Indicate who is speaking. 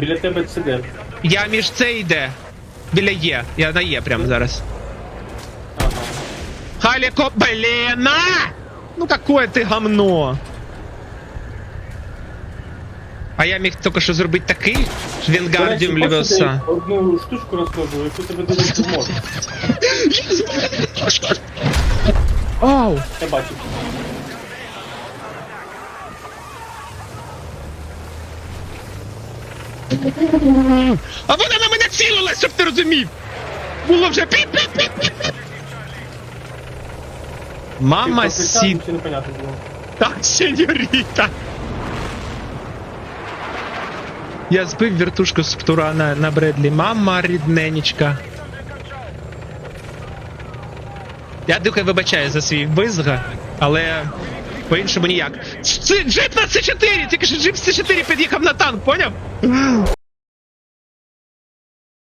Speaker 1: Біля тебе сиде.
Speaker 2: Я між це йде. Біля Є. Я на Є прямо зараз.
Speaker 1: Ага.
Speaker 2: Халіко, блін! а! Ну какое ти гамно. А я міг тільки що зробити такий Венгардіум
Speaker 1: До речі,
Speaker 2: Левіоса.
Speaker 1: хочете Одну штучку розкажу, яку тебе дуже допоможе.
Speaker 2: Оу!
Speaker 1: Я бачу.
Speaker 2: А вона на мене цілилась, щоб ти розумів! Було вже піп піп піп піп піп Мама сі...
Speaker 1: було.
Speaker 2: Так, сеньоріта! Я збив вертушку з птура на, на Бредлі. Мама рідненечка. Я дико вибачаю за свій визга, але по-іншому ніяк. Джип на С4! Тільки що джип С4 під'їхав на танк, поняв?